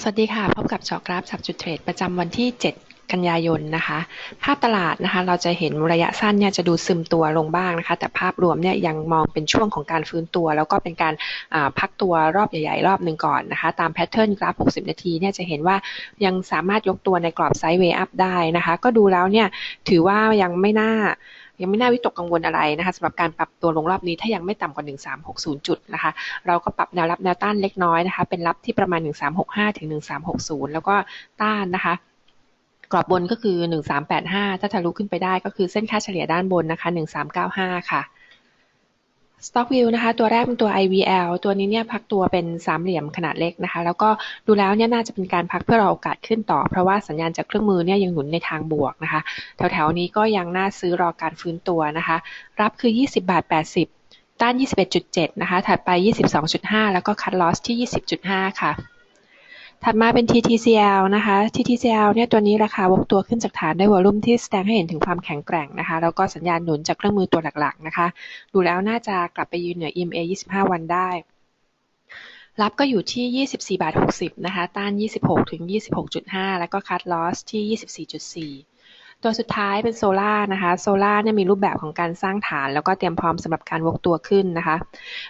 สวัสดีค่ะ พบกับจาะกราฟสับจุดเทรดประจำวันที่ 7 กันยายนนะคะ ภาพตลาดนะคะ เราจะเห็นระยะสั้นเนี่ยจะดูซึมตัวลงบ้างนะคะ แต่ภาพรวมเนี่ยยังมองเป็นช่วงของการฟื้นตัว แล้วก็เป็นการพักตัวรอบใหญ่ๆ รอบหนึ่งก่อนนะคะ ตามแพทเทิร์นกราฟ 60 นาทีเนี่ยจะเห็นว่ายังสามารถยกตัวในกรอบไซด์เวย์อัพได้นะคะ ก็ดูแล้วเนี่ยถือว่ายังไม่น่า ยังไม่น่าวิตกกังวลอะไรนะคะสำหรับการปรับตัวลงรอบนี้ถ้ายังไม่ต่ำกว่า 1360 จุดนะคะ เราก็ปรับแนวรับแนวต้านเล็กน้อยนะคะ เป็นรับที่ประมาณ 1365 ถึง 1360 แล้วก็ต้านนะคะกรอบบนก็คือ 1385 ถ้าทะลุขึ้นไปได้ก็คือเส้นค่าเฉลี่ยด้านบนนะคะ 1395 ค่ะ Stock View นะคะ ตัวแรกเป็นตัว IVL ตัวนี้เนี่ยพักตัวเป็นสามเหลี่ยมขนาดเล็กนะคะ แล้วก็ดูแล้วเนี่ยน่าจะเป็นการพักเพื่อรอโอกาสขึ้นต่อ เพราะว่าสัญญาณจากเครื่องมือเนี่ยยังหนุนในทางบวกนะคะ แถวๆนี้ก็ยังน่าซื้อรอการฟื้นตัวนะคะ รับคือ 20 บาท 80 ต้าน 21.7 นะคะ ถัดไป 22.5 แล้วก็คัดลอสที่ 20.5 ค่ะ ถัดมาเป็น TTCL นะคะ TTCL เนี่ยตัวนี้ราคาวกตัวขึ้นจากฐานได้วอลุ่มที่แสดงให้เห็นถึงความแข็งแกร่งนะคะ แล้วก็สัญญาณหนุนจากเครื่องมือตัวหลักๆนะคะ ดูแล้วน่าจะกลับไปยืนเหนือ EMA 25 วันได้ รับก็อยู่ที่ 24 บาท 60 นะคะ ต้าน 26 ถึง 26.5 แล้วก็คัดลอสที่ 24.4 ตัวสุดท้ายเป็นโซล่านะคะโซล่าเนี่ยมีรูปแบบของการสร้างฐาน แล้วก็เตรียมพร้อมสำหรับการวกตัวขึ้นนะคะ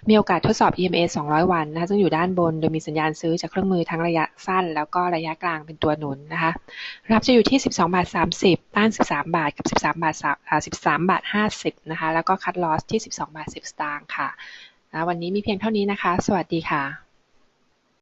มีโอกาสทดสอบ EMA 200 วันนะคะซึ่งอยู่ด้านบน โดยมีสัญญาณซื้อจากเครื่องมือทั้งระยะสั้น แล้วก็ระยะกลางเป็นตัวหนุนนะคะ รับจะอยู่ที่ 12บาท30 ต้าน 13 บาทกับ 13บาท13บาท50นะคะแล้วก็คัดลอสที่ 12บาท10สตางค์ค่ะวันนี้มีเพียงเท่านี้นะคะ สวัสดีค่ะ